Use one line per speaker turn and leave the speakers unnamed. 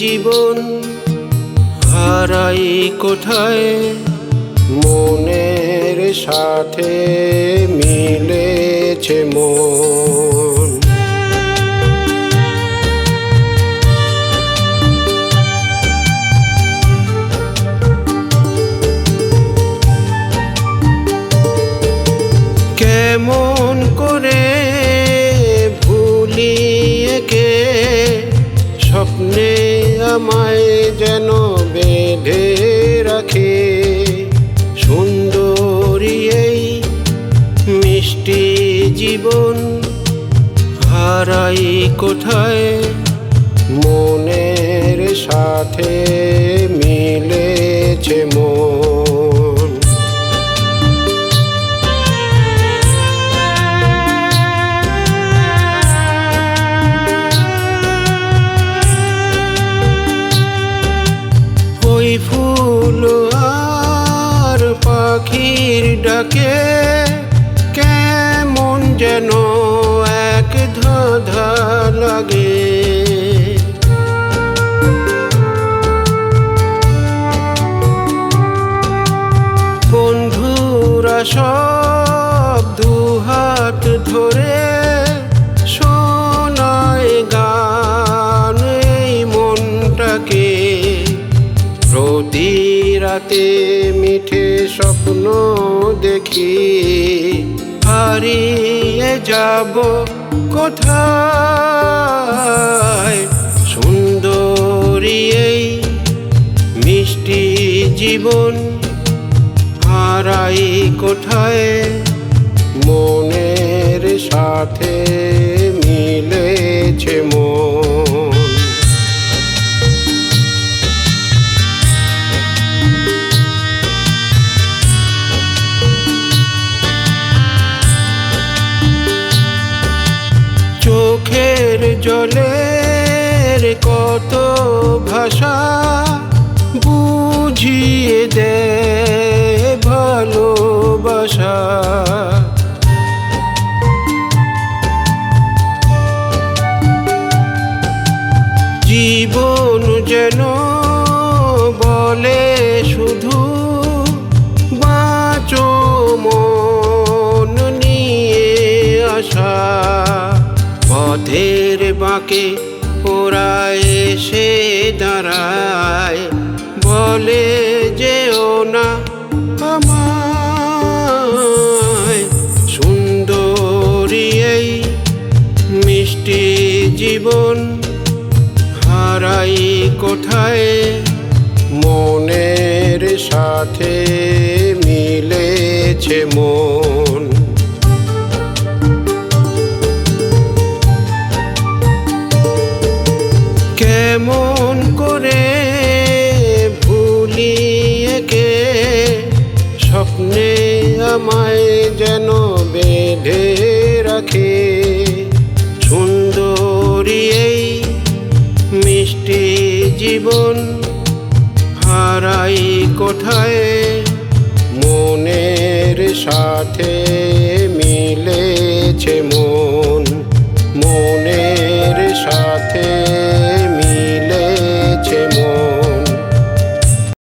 জীবন হারাই কোথায় মনের সাথে মিলেছে মন। কেমন আমায় যেন বেঁধে রাখে। সুন্দরী এই মিষ্টি জীবন হারাই কোথায়? মনের সাথে মিলেছে মন। ফুল আর পাখির ডাকে কেমন যেন এক ধাঁধা লাগে। বন্ধুরা সব রাতে মিঠে স্বপ্ন দেখি। হারিয়ে যাব কোথায়? সুন্দরী এই মিষ্টি জীবন হারাই কোথায়? মনের সাথে মিলেছে জলের কত ভাষা বুঝিয়ে দে ভালোবাসা। জীবন যেন বলে শুধু বাঁচো মন নিয়ে আসা পথের বাঁকে ওরা এসে দাঁড়ায়। বলে যেও না আমায়। সুন্দরী এই মিষ্টি জীবন হারাই কোথায়? মনের সাথে মিলেছে মন। রাখে সুন্দরী এই মিষ্টি জীবন হারাই কোথায়? মনের সাথে মিলেছে মন।